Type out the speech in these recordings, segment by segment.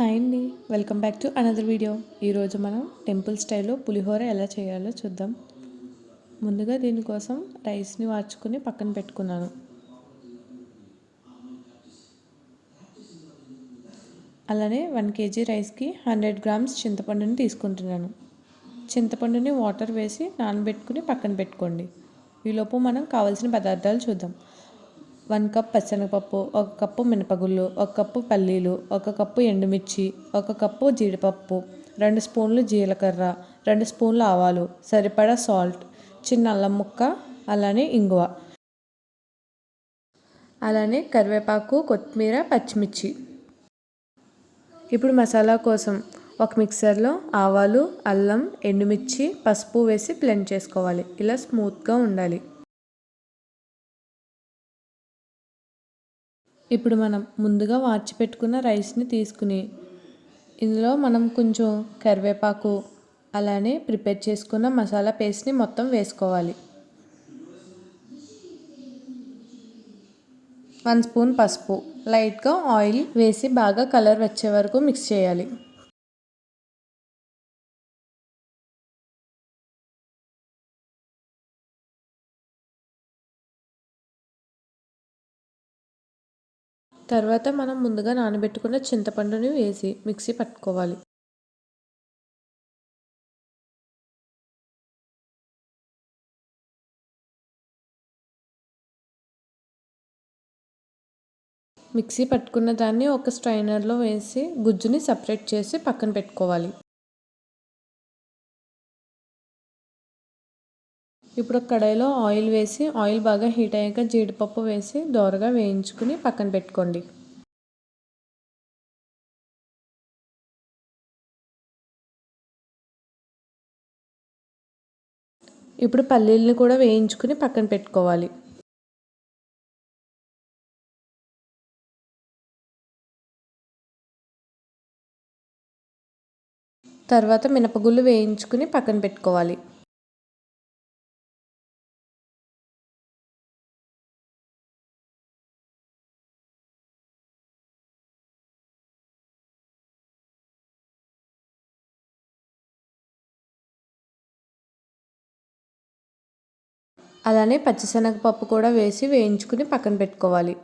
Hi అండి. Welcome back to another video. ఈరోజు మనం టెంపుల్ స్టైల్లో పులిహోర ఎలా చేయాలో చూద్దాం. ముందుగా దీనికోసం రైస్ని వార్చుకుని పక్కన పెట్టుకున్నాను. అలానే వన్ కేజీ రైస్కి హండ్రెడ్ గ్రామ్స్ చింతపండుని తీసుకుంటున్నాను. చింతపండుని వాటర్ వేసి నానబెట్టుకుని పక్కన పెట్టుకోండి. ఈలోపు మనం కావాల్సిన పదార్థాలు చూద్దాం. వన్ కప్ పచ్చనగపప్పు ఒక కప్పు మినపగుళ్ళు ఒక కప్పు పల్లీలు ఒక కప్పు ఎండుమిర్చి ఒక కప్పు జీడిపప్పు రెండు స్పూన్లు జీలకర్ర రెండు స్పూన్లు ఆవాలు సరిపడా సాల్ట్ చిన్న అల్లం ముక్క అలానే ఇంగువ. అలానే కరివేపాకు కొత్తిమీర పచ్చిమిర్చి. ఇప్పుడు మసాలా కోసం ఒక మిక్సర్లో ఆవాలు అల్లం ఎండుమిర్చి పసుపు వేసి బ్లెండ్ చేసుకోవాలి. ఇలా స్మూత్గా ఉండాలి. ఇప్పుడు మనం ముందుగా వార్చి పెట్టుకున్న రైస్ని తీసుకుని ఇందులో మనం కొంచెం కరివేపాకు అలానే ప్రిపేర్ చేసుకున్న మసాలా పేస్ట్ని మొత్తం వేసుకోవాలి. వన్ స్పూన్ పసుపు. లైట్గా ఆయిల్ వేసి బాగా కలర్ వచ్చే వరకు మిక్స్ చేయాలి. తర్వాత మనం ముందుగా నానబెట్టుకున్న చింతపండుని వేసి మిక్సీ పట్టుకోవాలి. మిక్సీ పట్టుకున్న దాన్ని ఒక స్ట్రైనర్లో వేసి గుజ్జుని సపరేట్ చేసి పక్కన పెట్టుకోవాలి. ఇప్పుడు కడాయిలో ఆయిల్ వేసి ఆయిల్ బాగా హీట్ అయ్యాక జీడిపప్పు వేసి దోరగా వేయించుకుని పక్కన పెట్టుకోండి. ఇప్పుడు పల్లీలని కూడా వేయించుకుని పక్కన పెట్టుకోవాలి. తర్వాత మినపగుళ్ళు వేయించుకుని పక్కన పెట్టుకోవాలి. అలానే పచ్చిశనగపప్పు కూడా వేసి వేయించుకుని పక్కన పెట్టుకోవాలి.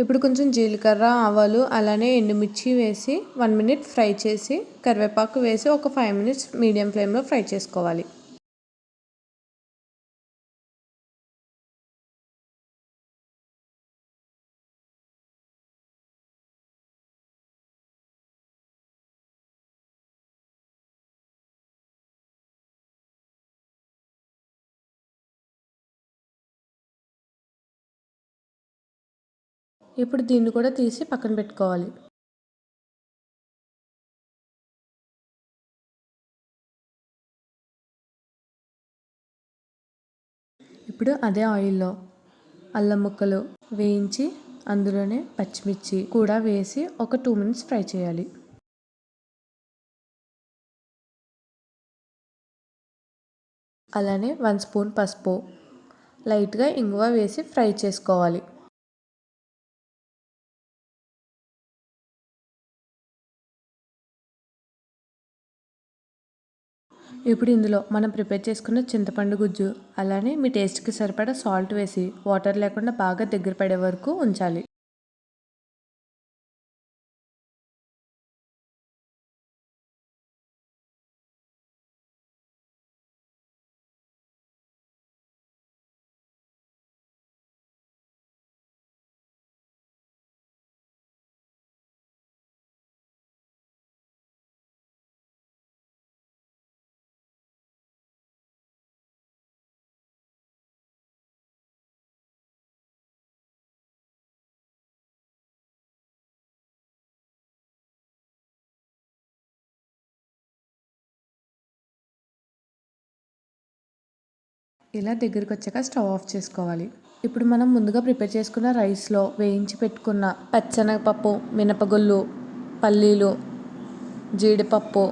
ఇప్పుడు కొంచెం జీలకర్ర ఆవాలు అలానే ఎండుమిర్చి వేసి వన్ మినిట్ ఫ్రై చేసి కరివేపాకు వేసి ఒక ఫైవ్ మినిట్స్ మీడియం ఫ్లేమ్లో ఫ్రై చేసుకోవాలి. ఇప్పుడు దీన్ని కూడా తీసి పక్కన పెట్టుకోవాలి. ఇప్పుడు అదే ఆయిల్లో అల్లం ముక్కలు వేయించి అందులోనే పచ్చిమిర్చి కూడా వేసి ఒక టూ మినిట్స్ ఫ్రై చేయాలి. అలానే వన్ స్పూన్ పసుపు లైట్గా ఇంగువ వేసి ఫ్రై చేసుకోవాలి. ఇప్పుడు ఇందులో మనం ప్రిపేర్ చేసుకున్న చింతపండు గుజ్జు అలానే మీ టేస్ట్కి సరిపడా సాల్ట్ వేసి వాటర్ లేకుండా బాగా దగ్గర పడే వరకు ఉంచాలి. ఇలా దగ్గరికి వచ్చాక స్టవ్ ఆఫ్ చేసుకోవాలి. ఇప్పుడు మనం ముందుగా ప్రిపేర్ చేసుకున్న రైస్లో వేయించి పెట్టుకున్న పచ్చనపప్పు మినపగుళ్ళు పల్లీలు జీడిపప్పు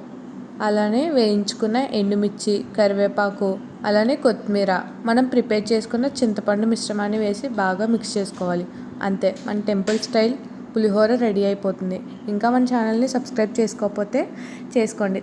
అలానే వేయించుకున్న ఎండుమిర్చి కరివేపాకు అలానే కొత్తిమీర. మనం ప్రిపేర్ చేసుకున్న చింతపండు మిశ్రమాన్ని వేసి బాగా మిక్స్ చేసుకోవాలి. అంతే మన టెంపుల్ స్టైల్ పులిహోర రెడీ అయిపోతుంది. ఇంకా మన ఛానల్ని సబ్స్క్రైబ్ చేసుకోకపోతే చేసుకోండి.